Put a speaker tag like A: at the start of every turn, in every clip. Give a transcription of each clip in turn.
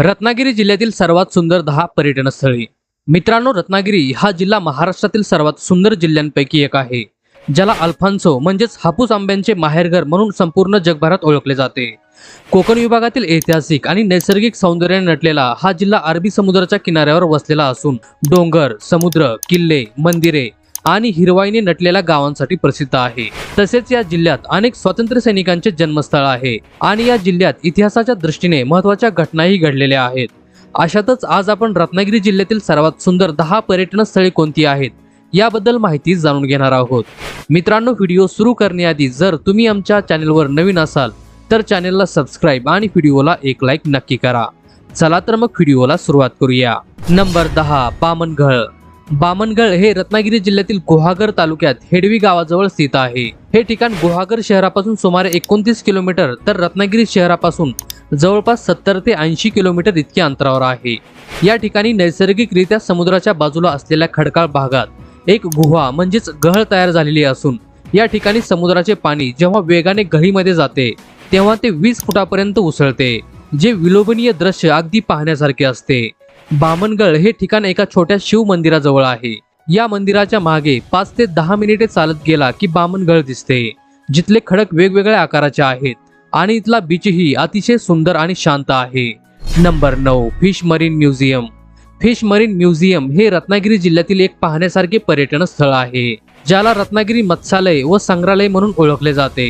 A: रत्नागिरी जिल्ह्यातील सर्वात सुंदर दहा पर्यटन स्थळे मित्रांनो रत्नागिरी हा जिल्हा महाराष्ट्रातील सर्वात सुंदर जिल्ह्यांपैकी एक आहे ज्याला अल्फान्सो म्हणजेच हापूस आंब्यांचे माहेरघर म्हणून संपूर्ण जगभरात ओळखले जाते कोकण विभागातील ऐतिहासिक आणि नैसर्गिक सौंदर्याने नटलेला हा जिल्हा अरबी समुद्राच्या किनाऱ्यावर वसलेला असून डोंगर समुद्र किल्ले मंदिरे आणि हिरवाईने नटलेल्या गावांसाठी प्रसिद्ध आहे तसेच या जिल्ह्यात अनेक स्वातंत्र्य सैनिकांचे जन्मस्थळ आहे आणि या जिल्ह्यात इतिहासाच्या दृष्टीने महत्वाच्या घटनाही घडलेल्या आहेत अशातच आज आपण रत्नागिरी जिल्ह्यातील सर्वात सुंदर दहा पर्यटन स्थळे कोणती आहेत याबद्दल माहिती जाणून घेणार आहोत मित्रांनो व्हिडिओ सुरू करण्याआधी जर तुम्ही आमच्या चॅनेलवर नवीन असाल तर चॅनेलला सबस्क्राईब आणि व्हिडिओला एक लाईक नक्की करा चला तर मग व्हिडिओला सुरुवात करूया नंबर दहा पामनघळ बामनगळ हे रत्नागिरी जिल्ह्यातील गुहागर तालुक्यात हेडवी गावाजवळ स्थित आहे हे ठिकाण गुहागर शहरापासून सुमारे एकोणतीस किलोमीटर तर रत्नागिरी शहरापासून जवळपास सत्तर ते ऐंशी किलोमीटर इतक्या अंतरावर आहे या ठिकाणी नैसर्गिकरित्या समुद्राच्या बाजूला असलेल्या खडकाळ भागात एक गुहा म्हणजेच गहळ तयार झालेली असून या ठिकाणी समुद्राचे पाणी जेव्हा वेगाने गळीमध्ये जाते तेव्हा ते वीस फुटापर्यंत उसळते जे विलोभनीय दृश्य अगदी पाहण्यासारखे असते बामनगड हे ठिकाण एका छोट्या शिव मंदिराजवळ आहे या मंदिराच्या मागे पाच ते दहा मिनिटे चालत गेला की बामनगड दिसते जिथले खडक वेगवेगळ्या आकाराचे आहेत आणि इथला बीचही अतिशय सुंदर आणि शांत आहे नंबर नऊ fish marine museum fish marine museum हे रत्नागिरी जिल्ह्यातील एक पाहण्यासारखे पर्यटन स्थळ आहे ज्याला रत्नागिरी मत्स्यालय व संग्रहालय म्हणून ओळखले जाते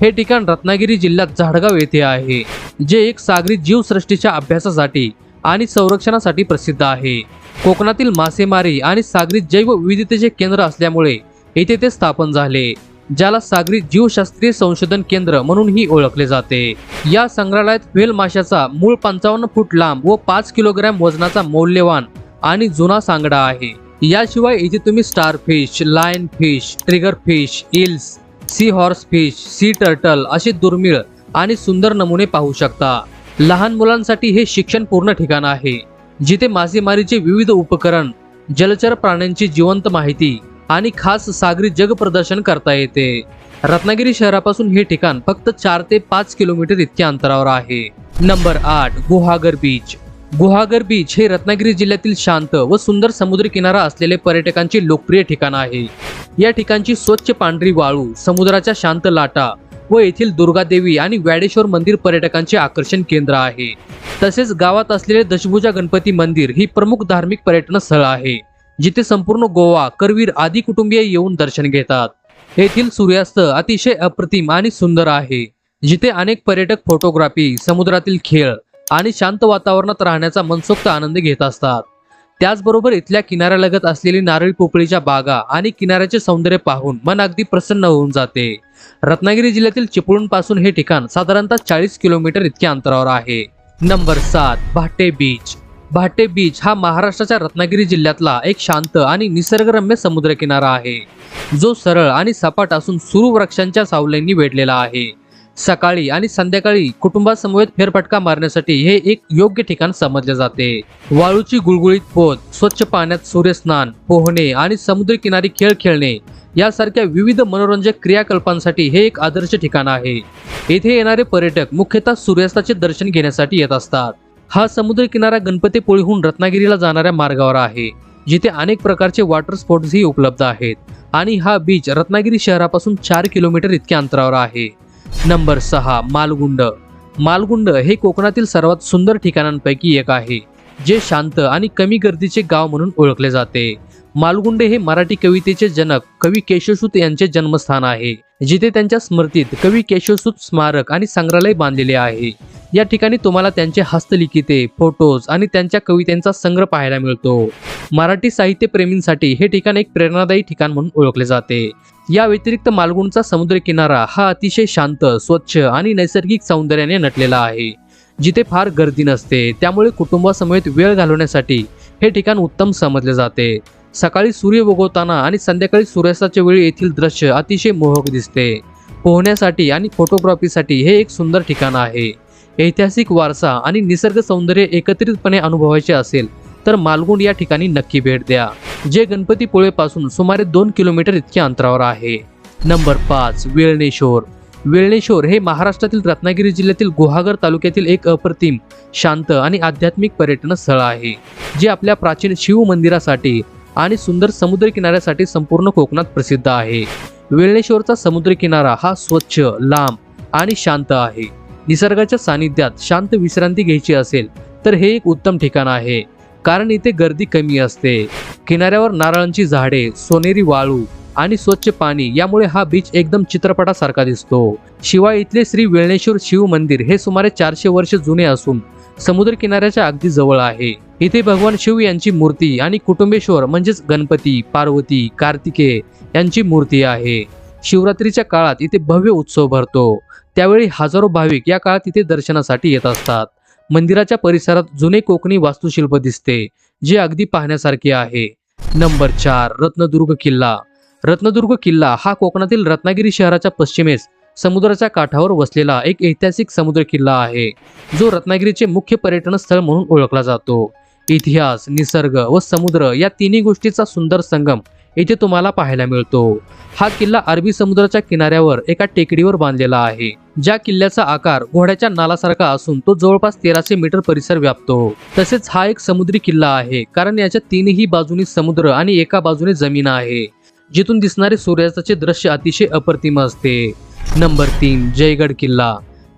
A: हे ठिकाण रत्नागिरी जिल्ह्यात झाडगाव येथे आहे जे एक सागरी जीवसृष्टीच्या अभ्यासासाठी आणि संरक्षणासाठी प्रसिद्ध आहे कोकणातील मासेमारी आणि सागरी जैवविविधतेचे केंद्र असल्यामुळे येथे ते स्थापन झाले ज्याला सागरी जीवशास्त्रीय संशोधन केंद्र म्हणूनही ओळखले जाते या संग्रहालयात व्हेल माशाचा मूळ पंचावन्न फूट लांब व पाच किलोग्रॅम वजनाचा मौल्यवान आणि जुना सांगडा आहे याशिवाय इथे तुम्ही star fish lion fish trigger fish eels sea horse fish sea turtle असे दुर्मिळ आणि सुंदर नमुने पाहू शकता लहान मुलांसाठी हे शिक्षण पूर्ण ठिकाण आहे जिथे मासेमारीचे विविध उपकरण जलचर प्राण्यांची जिवंत माहिती आणि खास सागरी जग प्रदर्शन करता येते रत्नागिरी शहरापासून हे ठिकाण फक्त चार ते पाच किलोमीटर इतक्या अंतरावर आहे नंबर आठ गुहागर बीच गुहागर बीच हे रत्नागिरी जिल्ह्यातील शांत व सुंदर समुद्र किनारा असलेले पर्यटकांचे लोकप्रिय ठिकाण आहे या ठिकाणची स्वच्छ पांढरी वाळू समुद्राच्या शांत लाटा व येथील दुर्गादेवी आणि व्याडेश्वर मंदिर पर्यटकांचे आकर्षण केंद्र आहे तसेच गावात असलेले दशभुजा गणपती मंदिर ही प्रमुख धार्मिक पर्यटन स्थळ आहे जिथे संपूर्ण गोवा करवीर आदी कुटुंबीय येऊन दर्शन घेतात येथील सूर्यास्त अतिशय अप्रतिम आणि सुंदर आहे जिथे अनेक पर्यटक फोटोग्राफी समुद्रातील खेळ आणि शांत वातावरणात राहण्याचा मनसोक्त आनंद घेत असतात त्याचबरोबर इथल्या किनाऱ्यालगत असलेली नारळी पोपळीच्या बागा आणि किनाऱ्याचे सौंदर्य पाहून मन अगदी प्रसन्न होऊन जाते रत्नागिरी जिल्ह्यातील चिपळूण पासून हे ठिकाण साधारणतः चाळीस किलोमीटर इतक्या अंतरावर आहे नंबर सात भाटे बीच भाटे बीच हा महाराष्ट्राच्या रत्नागिरी जिल्ह्यातला एक शांत आणि निसर्गरम्य समुद्रकिनारा आहे जो सरळ आणि सपाट असून सुरू वृक्षांच्या सावल्यांनी वेढलेला आहे सकाळी आणि संध्याकाळी कुटुंबासमवेत फेरफटका मारण्यासाठी हे एक योग्य ठिकाण समजले जाते वाळूची गुळगुळीत पोत स्वच्छ पाण्यात सूर्यस्नान पोहणे आणि समुद्रकिनारी खेळ खेळणे यासारख्या विविध मनोरंजक क्रियाकल्पांसाठी हे एक आदर्श ठिकाण आहे येथे येणारे पर्यटक मुख्यतः सूर्यास्ताचे दर्शन घेण्यासाठी येत असतात हा समुद्रकिनारा गणपतीपुळीहून रत्नागिरीला जाणाऱ्या मार्गावर आहे जिथे अनेक प्रकारचे वॉटर स्पोर्ट्सही उपलब्ध आहेत आणि हा बीच रत्नागिरी शहरापासून चार किलोमीटर इतक्या अंतरावर आहे नंबर सहा मालगुंड मालगुंड हे कोकणातील सर्वात सुंदर ठिकाणांपैकी एक आहे जे शांत आणि कमी गर्दीचे गाव म्हणून ओळखले जाते मालगुंडे हे मराठी कवितेचे जनक कवी केशवसूत यांचे जन्मस्थान आहे जिथे त्यांच्या स्मृतीत कवी केशवसूत स्मारक आणि संग्रहालय बांधलेले आहे या ठिकाणी तुम्हाला त्यांचे हस्तलिखिते फोटोज आणि त्यांच्या कवितांचा संग्रह पाहायला मिळतो मराठी साहित्यप्रेमींसाठी हे ठिकाण एक प्रेरणादायी ठिकाण म्हणून ओळखले जाते या व्यतिरिक्त मालगुणचा समुद्रकिनारा हा अतिशय शांत स्वच्छ आणि नैसर्गिक सौंदर्याने नटलेला आहे जिथे फार गर्दी नसते त्यामुळे कुटुंबासमवेत वेळ घालवण्यासाठी हे ठिकाण उत्तम समजले जाते सकाळी सूर्य उगवताना आणि संध्याकाळी सूर्यास्ताच्या वेळी येथील दृश्य अतिशय मोहक दिसते पोहण्यासाठी आणि फोटोग्राफीसाठी हे एक सुंदर ठिकाण आहे ऐतिहासिक वारसा आणि निसर्ग सौंदर्य एकत्रितपणे अनुभवायचे असेल तर मालगुंड या ठिकाणी नक्की भेट द्या जे गणपतीपुळेपासून सुमारे दोन किलोमीटर इतक्या अंतरावर आहे नंबर पाच वेळणेश्वर वेळणेश्वर हे महाराष्ट्रातील रत्नागिरी जिल्ह्यातील गुहागर तालुक्यातील एक अप्रतिम शांत आणि आध्यात्मिक पर्यटन स्थळ आहे जे आपल्या प्राचीन शिव मंदिरासाठी आणि सुंदर समुद्र किनाऱ्यासाठी संपूर्ण कोकणात प्रसिद्ध आहे वेळणेश्वरचा समुद्र किनारा हा स्वच्छ लांब आणि शांत आहे निसर्गाच्या सानिध्यात शांत विश्रांती घ्यायची असेल तर हे एक उत्तम ठिकाण आहे कारण इथे गर्दी कमी असते किनाऱ्यावर नारळांची झाडे सोनेरी वाळू आणि स्वच्छ पाणी यामुळे हा बीच एकदम चित्रपटासारखा दिसतो शिवाय इथले श्री वेळेश्वर शिव मंदिर हे सुमारे चारशे वर्ष जुने असून समुद्र किनाऱ्याच्या अगदी जवळ आहे इथे भगवान शिव यांची मूर्ती आणि कुटुंबेश्वर म्हणजेच गणपती पार्वती कार्तिके यांची मूर्ती आहे शिवरात्रीच्या काळात इथे भव्य उत्सव भरतो त्यावेळी हजारो भाविक या काळात इथे दर्शनासाठी येत असतात मंदिराच्या परिसरात जुने कोकणी वास्तुशिल्प दिसते जे अगदी पाहण्यासारखे आहे नंबर चार रत्नदुर्ग किल्ला रत्नदुर्ग किल्ला हा कोकणातील रत्नागिरी शहराच्या पश्चिमेस समुद्राच्या काठावर वसलेला एक ऐतिहासिक समुद्र किल्ला आहे जो रत्नागिरीचे मुख्य पर्यटन स्थळ म्हणून ओळखला जातो इतिहास निसर्ग व समुद्र या तिन्ही गोष्टीचा सुंदर संगम येथे तुम्हाला पाहायला मिळतो हा किल्ला अरबी समुद्राच्या किनाऱ्यावर एका टेकडीवर बांधलेला आहे ज्या किल्ल्याचा आकार घोड्याच्या नालासारखा असून तो जवळपास तेराशे मीटर परिसर व्यापतो तसेच हा एक समुद्री किल्ला आहे कारण याच्या तीनही बाजूनी समुद्र आणि एका बाजूने जमीन आहे जिथून दिसणारे सूर्यास्ताचे दृश्य अतिशय अप्रतिम असते नंबर तीन जयगड किल्ला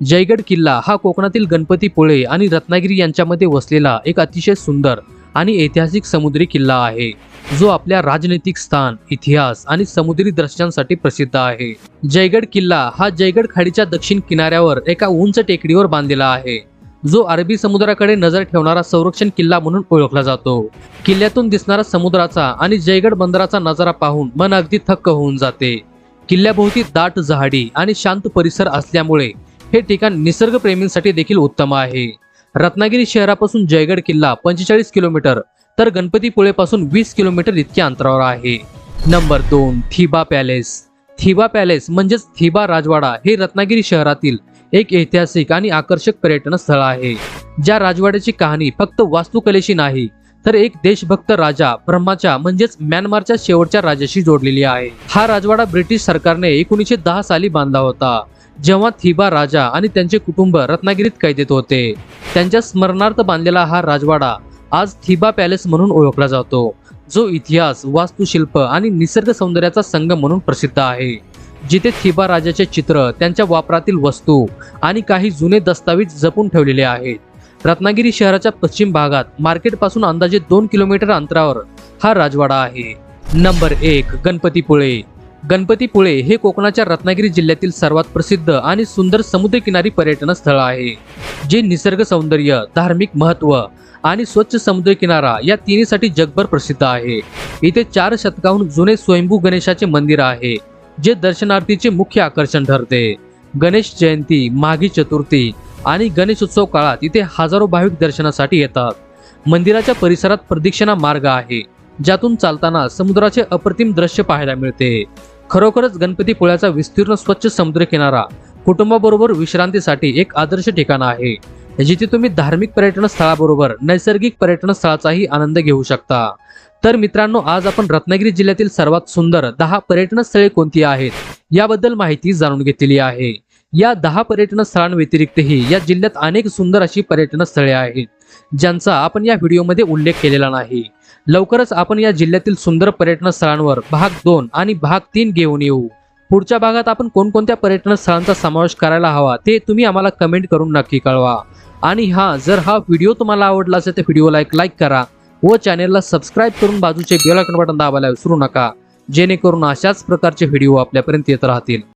A: जयगड किल्ला हा कोकणातील गणपतीपुळे आणि रत्नागिरी यांच्यामध्ये वसलेला एक अतिशय सुंदर आणि ऐतिहासिक समुद्री किल्ला आहे जो आपल्या राजनैतिक स्थान इतिहास आणि समुद्री दृश्यांसाठी प्रसिद्ध आहे जयगड किल्ला हा जयगड खाडीच्या दक्षिण किनाऱ्यावर एका उंच टेकडीवर बांधलेला आहे जो अरबी समुद्राकडे नजर ठेवणारा संरक्षण किल्ला म्हणून ओळखला जातो किल्ल्यातून दिसणारा समुद्राचा आणि जयगड बंदराचा नजारा पाहून मन अगदी थक्क होऊन जाते किल्ल्याभोवती दाट झाडी आणि शांत परिसर असल्यामुळे हे ठिकाण निसर्गप्रेमींसाठी देखील उत्तम आहे रत्नागिरी शहरापासून जयगड किल्ला पंचेचाळीस किलोमीटर तर गणपतीपुळेपासून वीस किलोमीटर इतक्या अंतरावर आहे नंबर दोन थिबा पॅलेस थिबा पॅलेस म्हणजेच थिबा राजवाडा हे रत्नागिरी शहरातील एक ऐतिहासिक आणि आकर्षक पर्यटन स्थळ आहे ज्या राजवाड्याची कहाणी फक्त वास्तुकलेशी नाही तर एक देशभक्त राजा ब्रह्माच्या म्हणजेच म्यानमारच्या शेवटच्या राजाशी जोडलेली आहे हा राजवाडा ब्रिटिश सरकारने एकोणीसशे दहा साली बांधला होता जेव्हा थिबा राजा आणि त्यांचे कुटुंब रत्नागिरीत कैदेत होते त्यांच्या स्मरणार्थ बांधलेला हा राजवाडा आज थिबा पॅलेस म्हणून ओळखला जातो जो इतिहास वास्तुशिल्प आणि निसर्ग सौंदर्याचा संगम म्हणून प्रसिद्ध आहे जिथे थिबा राजाचे चित्र त्यांच्या वापरातील वस्तू आणि काही जुने दस्तावेज जपून ठेवलेले आहेत रत्नागिरी शहराच्या पश्चिम भागात मार्केटपासून अंदाजे दोन किलोमीटर अंतरावर हा राजवाडा आहे नंबर एक गणपतीपुळे गणपतीपुळे हे कोकणाच्या रत्नागिरी जिल्ह्यातील सर्वात प्रसिद्ध आणि सुंदर समुद्रकिनारी पर्यटन स्थळ आहे जे निसर्ग सौंदर्य धार्मिक महत्त्व आणि स्वच्छ समुद्रकिनारा या तिन्हीसाठी जगभर प्रसिद्ध आहे इथे चार शतकाहून जुने स्वयंभू गणेशाचे मंदिर आहे जे दर्शनार्थीचे मुख्य आकर्षण ठरते गणेश जयंती माघी चतुर्थी आणि गणेशोत्सव काळात इथे हजारो भाविक दर्शनासाठी येतात मंदिराच्या परिसरात प्रदक्षिणा मार्ग आहे ज्यातून चालताना समुद्राचे अप्रतिम दृश्य पाहायला मिळते खरोखरच गणपती पुळ्याचा विस्तीर्ण स्वच्छ समुद्र किनारा कुटुंबाबरोबर विश्रांतीसाठी एक आदर्श ठिकाण आहे जिथे तुम्ही धार्मिक पर्यटन स्थळाबरोबर नैसर्गिक पर्यटन स्थळाचाही आनंद घेऊ शकता तर मित्रांनो आज आपण रत्नागिरी जिल्ह्यातील सर्वात सुंदर दहा पर्यटन स्थळे कोणती आहेत याबद्दल माहिती जाणून घेतलेली आहे या दहा पर्यटन स्थळांव्यतिरिक्तही या जिल्ह्यात अनेक सुंदर अशी पर्यटन स्थळे आहेत ज्यांचा आपण या व्हिडिओमध्ये उल्लेख केलेला नाही लवकरच आपण या जिल्ह्यातील सुंदर पर्यटन स्थळांवर भाग दोन आणि भाग तीन घेऊन येऊ पुढच्या भागात आपण कोणकोणत्या पर्यटन स्थळांचा समावेश करायला हवा ते तुम्ही आम्हाला कमेंट करून नक्की कळवा आणि हा जर हा व्हिडिओ तुम्हाला आवडला असेल तर व्हिडिओला एक लाईक करा व चॅनेलला सबस्क्राईब करून बाजूचे बेल आयकॉन बटन दाबायला विसरू नका जेणेकरून अशाच प्रकारचे व्हिडिओ आपल्यापर्यंत येत राहतील